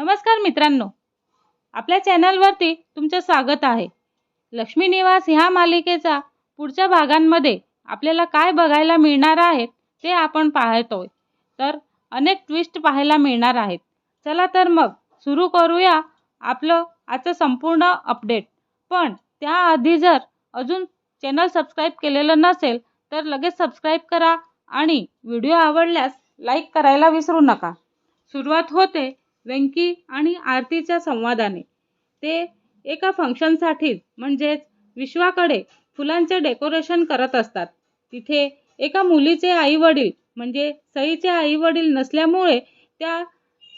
नमस्कार मित्रांनो. आपल्या चॅनलवरती तुमचं स्वागत आहे. लक्ष्मी निवास ह्या मालिकेचा पुढच्या भागांमध्ये आपल्याला काय बघायला मिळणार आहेत ते आपण पाहतोय. तर अनेक ट्विस्ट पाहायला मिळणार आहेत. चला तर मग सुरू करूया आपलं आजचं संपूर्ण अपडेट पण त्याआधी जर अजून चॅनल सबस्क्राईब केलेलं नसेल तर लगेच सबस्क्राईब करा आणि व्हिडिओ आवडल्यास लाईक करायला विसरू नका. सुरुवात होते व्यंकी आणि आरतीच्या संवादाने. ते एका फंक्शनसाठीच म्हणजेच विश्वाकडे फुलांचे डेकोरेशन करत असतात. तिथे एका मुलीचे आईवडील म्हणजे सईचे आईवडील नसल्यामुळे त्या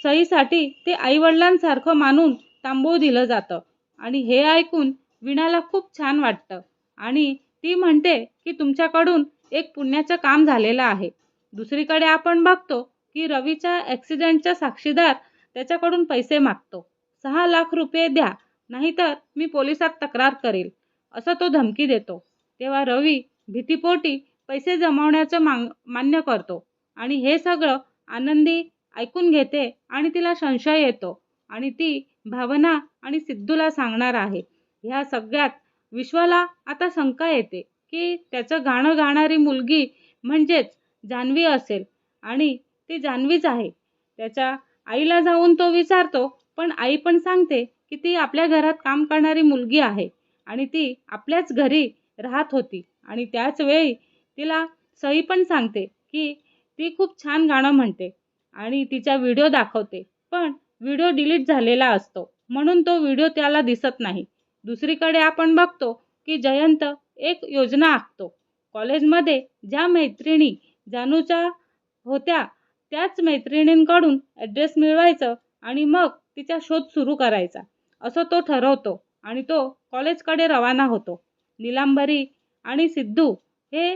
सईसाठी ते आईवडिलांसारखं मानून तांबू दिलं जातं. आणि हे ऐकून विणाला खूप छान वाटतं. आणि ती म्हणते की तुमच्याकडून एक पुण्याचं काम झालेलं आहे. दुसरीकडे आपण बघतो की रवीच्या ॲक्सिडेंटचा साक्षीदार त्याच्याकडून पैसे मागतो. सहा लाख रुपये द्या नाहीतर मी पोलिसात तक्रार करेल असं तो धमकी देतो. तेव्हा रवी भीतीपोटी पैसे जमवण्याचं मांग मान्य करतो. आणि हे सगळं आनंदी ऐकून घेते आणि तिला संशय येतो. आणि ती भावना आणि सिद्धूला सांगणार आहे. ह्या सगळ्यात विश्वाला आता शंका येते की त्याचं गाणं गाणारी मुलगी म्हणजेच जान्हवी असेल आणि ती जान्हवीच आहे. त्याच्या आईला जाऊन तो विचारतो पण आई पण सांगते की ती आपल्या घरात काम करणारी मुलगी आहे आणि ती आपल्याच घरी राहत होती. आणि त्याच वेळी तिला सई पण सांगते की ती खूप छान गाणं म्हणते आणि तिचा व्हिडिओ दाखवते. पण व्हिडिओ डिलीट झालेला असतो. म्हणून तो व्हिडिओ त्याला दिसत नाही. दुसरीकडे आपण बघतो की जयंत एक योजना आखतो. कॉलेजमध्ये ज्या मैत्रिणी जानूच्या होत्या त्याच मैत्रिणींकडून ॲड्रेस मिळवायचं आणि मग तिचा शोध सुरू करायचा. असं तो ठरवतो आणि तो कॉलेजकडे रवाना होतो. निलांबरी आणि सिद्धू हे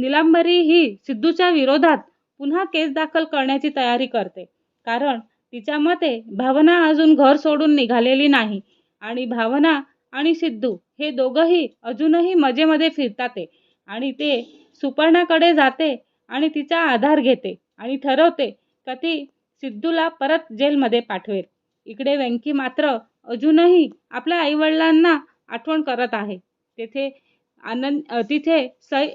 निलांबरी ही सिद्धूच्या विरोधात पुन्हा केस दाखल करण्याची तयारी करते. कारण तिच्या मते भावना अजून घर सोडून निघालेली नाही आणि भावना आणि सिद्धू हे दोघंही अजूनही मजेमध्ये फिरतात आणि ते सुपर्णाकडे जाते आणि तिचा आधार घेते. आणि ठरवते का ती सिद्धूला परत जेलमध्ये पाठवेल. इकडे व्यंकी मात्र अजूनही आपल्या आईवडिलांना आठवण करत आहे. तेथे आनंद तिथे सई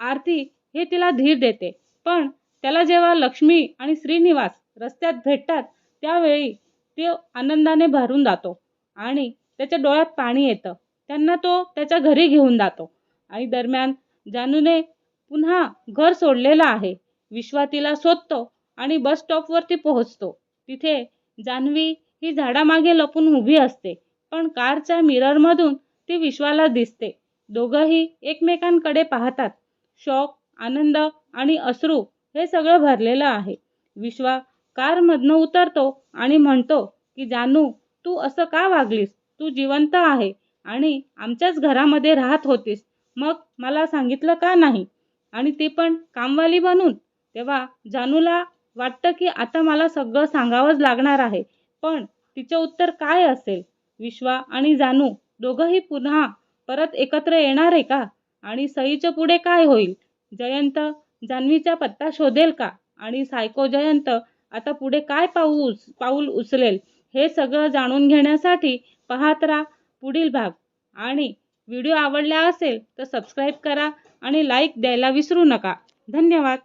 आरती हे तिला धीर देते. पण त्याला जेव्हा लक्ष्मी आणि श्रीनिवास रस्त्यात भेटतात त्यावेळी ते आनंदाने भरून जातो आणि त्याच्या डोळ्यात पाणी येतं. त्यांना तो त्याच्या घरी घेऊन जातो. आणि दरम्यान जानूने पुन्हा घर सोडलेलं आहे. विश्वा तिला शोधतो आणि बस स्टॉपवरती पोहोचतो. तिथे जान्हवी ही झाडामागे लपून उभी असते पण कारच्या मिररमधून ती विश्वाला दिसते. दोघंही एकमेकांकडे पाहतात. शॉक आनंद आणि अश्रू हे सगळं भरलेलं आहे. विश्वा कारमधनं उतरतो आणि म्हणतो की जानू तू असं का वागलीस? तू जिवंत आहे आणि आमच्याच घरामध्ये राहत होतीस. मग मला सांगितलं का नाही? आणि ती पण कामवाली बनून तेव्हा जानूला वाटतं की आता मला सगळं सांगावंच लागणार आहे. पण तिचं उत्तर काय असेल? विश्वा आणि जानू दोघंही पुन्हा परत एकत्र येणार आहे का? आणि सईच्या पुढे काय होईल? जयंत जान्हवीचा पत्ता शोधेल का? आणि सायको जयंत आता पुढे काय पाऊल पाऊल उचलेल? हे सगळं जाणून घेण्यासाठी पाहत राहा पुढील भाग. आणि व्हिडिओ आवडला असेल तर सबस्क्राईब करा आणि लाईक द्यायला विसरू नका. धन्यवाद.